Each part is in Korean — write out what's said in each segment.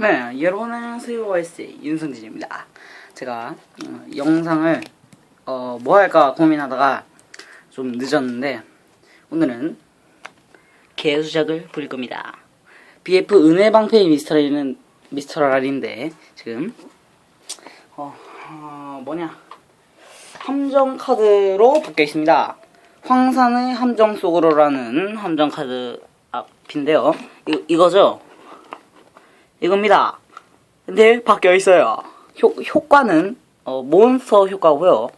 네, 여러분 안녕하세요. YC 윤성진입니다. 제가 어, 영상을 어, 뭐 할까 고민하다가 좀 늦었는데 오늘은 개수작을 부릴 겁니다. BF 은혜 방패의 미스터리는 미스터랄인데 지금 어, 어, 뭐냐 함정 카드로 붙게 있습니다. 황산의 함정 속으로라는 함정 카드 앞인데요. 이, 이거죠? 이겁니다. 근데 바뀌어 있어요. 효, 효과는 어, 몬스터 효과고요.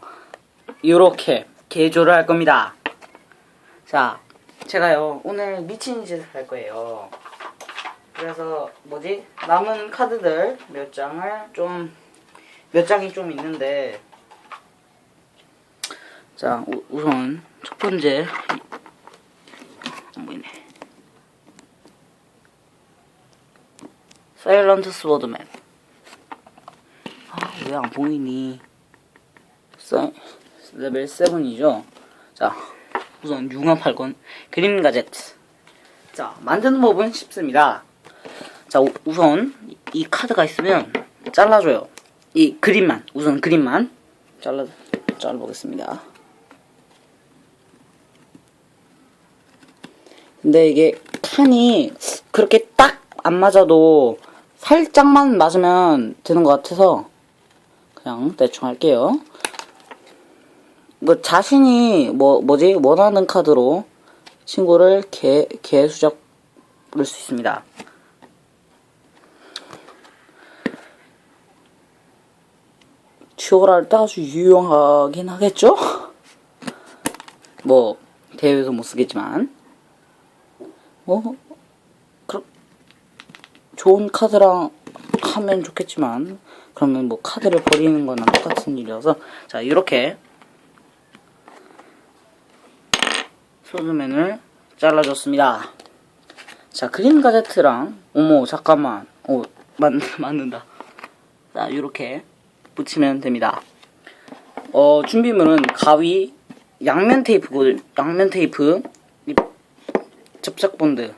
요렇게 개조를 할 겁니다. 자, 제가요 오늘 미친 짓을 할 거예요. 그래서 뭐지 남은 카드들 몇 장을 좀 몇 장이 좀 있는데 자 우, 우선 첫 번째 안 보이네. 사일런트 스워드맨. 아, 왜 안 보이니? 사, 레벨 7이죠? 자, 우선 융합 8권, 그림 가제트. 자, 만드는 법은 쉽습니다. 자, 우, 우선 이 카드가 있으면 잘라줘요. 이 그림만, 우선 그림만 잘라, 잘라 보겠습니다. 근데 이게 칸이 그렇게 딱 안 맞아도 살짝만 맞으면 되는 것 같아서 그냥 대충 할게요. 뭐 자신이 뭐 뭐지 원하는 카드로 친구를 개 개수작 부를 수 있습니다. 치오랄 때 아주 유용하긴 하겠죠? 뭐 대회에서 못 쓰겠지만 뭐 그렇 좋은 카드랑 하면 좋겠지만 그러면 뭐 카드를 버리는 거나 똑같은 일이어서 자 이렇게 소드맨을 잘라줬습니다. 자 그린 가제트랑 어머 잠깐만 어 맞, 맞는다. 자 이렇게 붙이면 됩니다. 어 준비물은 가위, 양면 테이프고 양면 테이프, 이 접착 본드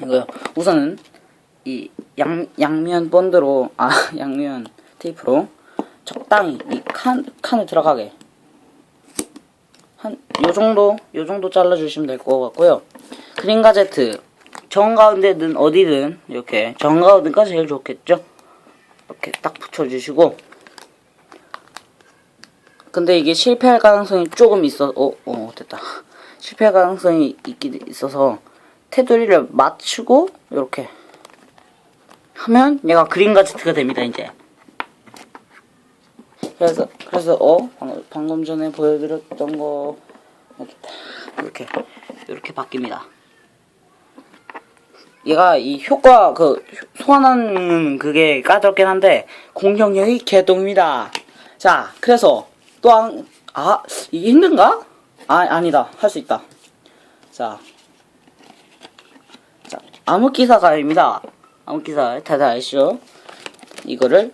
이거요. 우선은 이 양, 양면 본드로 아 양면 테이프로 적당히 이 칸 칸을 들어가게 한 요 정도 요 정도 잘라 주시면 될 것 같고요. 그린 가제트 정 가운데든 어디든 이렇게 정 가운데가 제일 좋겠죠. 이렇게 딱 붙여주시고 근데 이게 실패할 가능성이 조금 있어 어, 어 됐다 실패할 가능성이 있긴 있어서 테두리를 맞추고 이렇게 하면 얘가 그린 가제트가 됩니다 이제 그래서 그래서 어 방금, 전에 보여드렸던 거 이렇게 딱 이렇게 바뀝니다 얘가 이 효과 그 소환하는 그게 까다롭긴 한데 공격력이 개똥입니다. 자, 그래서 또 한, 아 이게 힘든가? 아 아니다 할 수 있다. 자, 자 암흑기사가입니다. 암흑기사 다들 아시죠? 이거를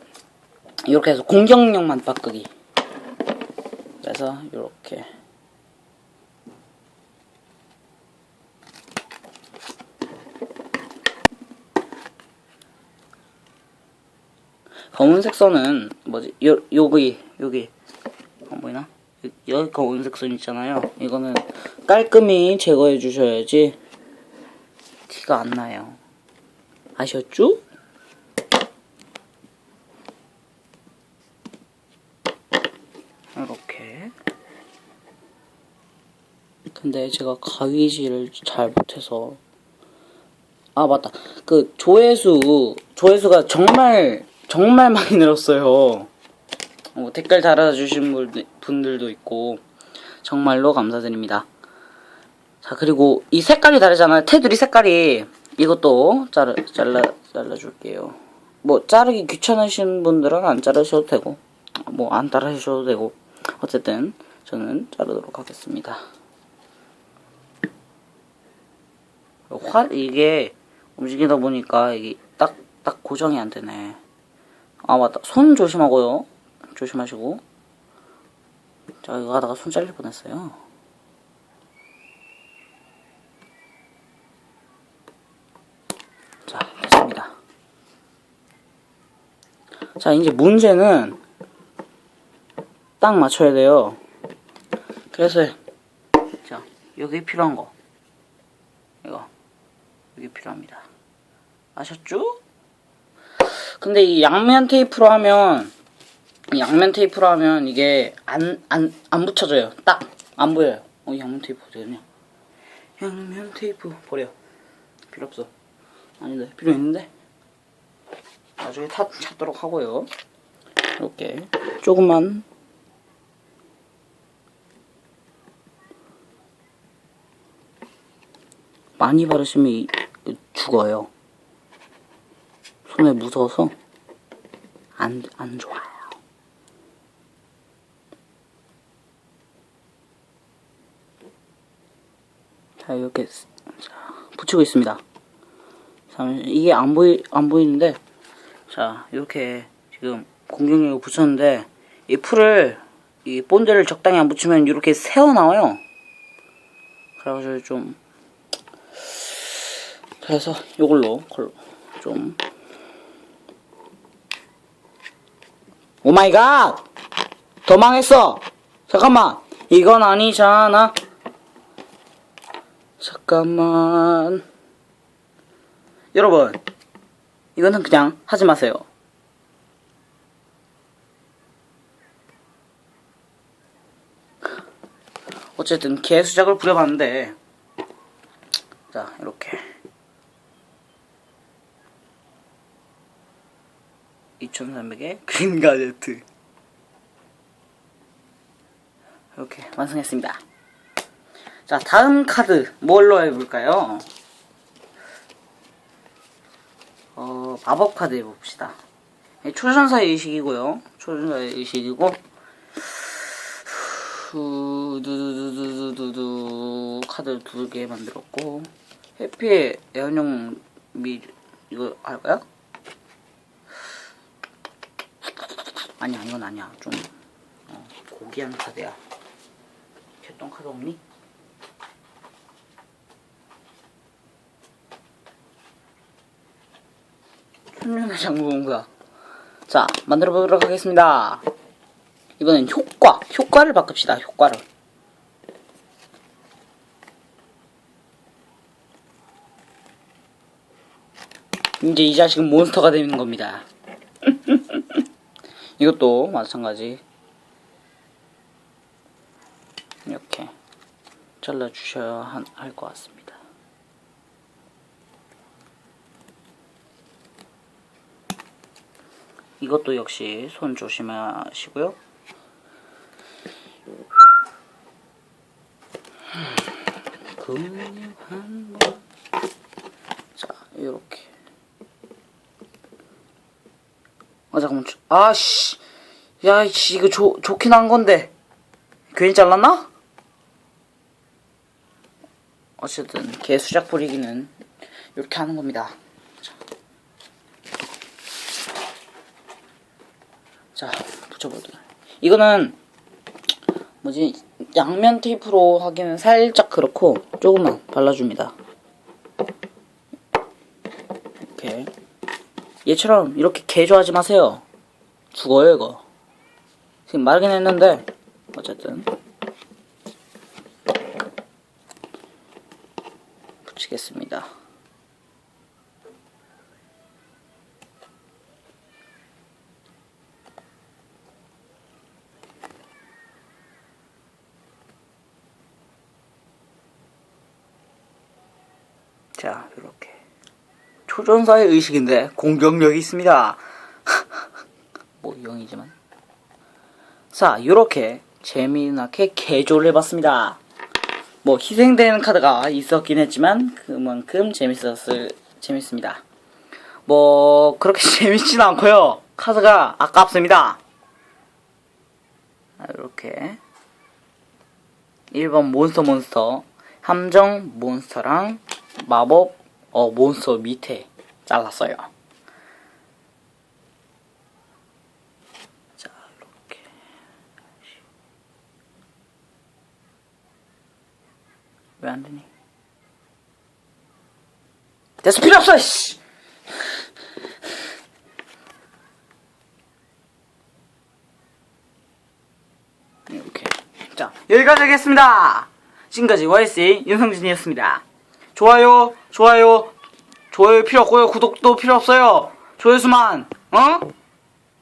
이렇게 해서 공격력만 바꾸기. 그래서 이렇게. 검은색 선은 뭐지? 요 여기 여기 안 보이나? 여- 여기 검은색 선 있잖아요. 이거는 깔끔히 제거해 주셔야지 티가 안 나요. 아셨죠? 이렇게. 근데 제가 가위질을 잘 못해서. 아 맞다. 그 조회수 조회수가 정말 정말 많이 늘었어요. 어, 댓글 달아주신 분들- 분들도 있고 정말로 감사드립니다. 자 그리고 이 색깔이 다르잖아요. 테두리 색깔이 이것도 자르, 잘라 잘라줄게요 뭐 자르기 귀찮으신 분들은 안 자르셔도 되고 뭐안 따라하셔도 되고 어쨌든 저는 자르도록 하겠습니다 화 이게 움직이다 보니까 이게 딱 딱 고정이 안 되네. 아 맞다. 손 조심하고요. 조심하시고. 자 이거 하다가 손 잘릴 뻔했어요. 자 됐습니다. 자, 이제 문제는 딱 맞춰야 돼요. 그래서, 자, 여기 필요한 거. 이거. 여기 필요합니다. 아셨죠? 근데 이 양면 테이프로 하면, 이 양면 테이프로 하면 이게 안, 안, 안 붙여져요. 딱. 안 보여요. 어, 이 양면 테이프 어디 갔냐? 양면 테이프 버려. 필요 없어. 아닌데, 필요 있는데? 나중에 타, 찾도록 하고요. 이렇게 조금만 많이 바르시면 이- 죽어요. 손에 묻어서 안, 안 좋아요. 자, 이렇게 스- 자, 붙이고 있습니다. 이게 안 보이, 안 보이는데, 자, 이렇게 지금 공격력을 붙였는데, 이 풀을, 이 본드를 적당히 안 붙이면 이렇게 새어 나와요. 그래가지고 좀, 그래서 이걸로 걸- 좀. 오마이갓! 더 망했어! 잠깐만! 이건 아니잖아. 잠깐만. 여러분 이거는 그냥 하지 마세요. 어쨌든 개수작을 부려봤는데 자 이렇게. 2300의 그린 가제트. 이렇게 완성했습니다. 자 다음 카드 뭘로 해볼까요 어 마법 카드 해봅시다. 예, 초전사의 의식이고요. 초전사의 의식이고. 후, 두두두두두두 카드 두 개 만들었고. 해피의 애완용 미 이거 할까요? 아니야 이건 아니야. 좀 어, 고귀한 카드야. 개똥 카드 없니? 천년의 장부공부야. 자 만들어 보도록 하겠습니다. 이번엔 효과 효과를 바꿉시다 효과를. 이제 이 자식은 몬스터가 되는 겁니다. 이것도 마찬가지. 이렇게 잘라 주셔야 할 것 같습니다. 이것도 역시 손 조심하시고요. 자, 이렇게. 아 잠깐만 저- 아씨 야 씨 이거 좋 좋긴 한 건데 괜히 잘랐나? 어쨌든 개 수작 부리기는 이렇게 하는 겁니다 자, 자 붙여보도록 이거는 뭐지 양면 테이프로 하기는 살짝 그렇고 조금만 발라줍니다 이렇게 얘처럼 이렇게 개조하지 마세요. 죽어요 이거. 지금 말긴 했는데 어쨌든 붙이겠습니다. 자 이렇게 초전사의 의식인데 공격력이 있습니다. 뭐 0이지만. 자, 이렇게 재미나게 개조를 해봤습니다. 뭐 희생되는 카드가 있었긴 했지만 그만큼 재밌었을 재밌습니다. 뭐 그렇게 재밌진 않고요. 카드가 아깝습니다. 자, 이렇게 1번 몬스터 몬스터 함정 몬스터랑 마법 어 몬스터 밑에 잘랐어요. 자, 이렇게. 왜 안 되니? 됐어, 필요 없어, 씨! 이렇게. 자, 여기까지 하겠습니다! 지금까지 YSA 윤성진이었습니다. 좋아요, 좋아요, 좋아요 필요 없고요. 구독도 필요 없어요. 조회수만, 어?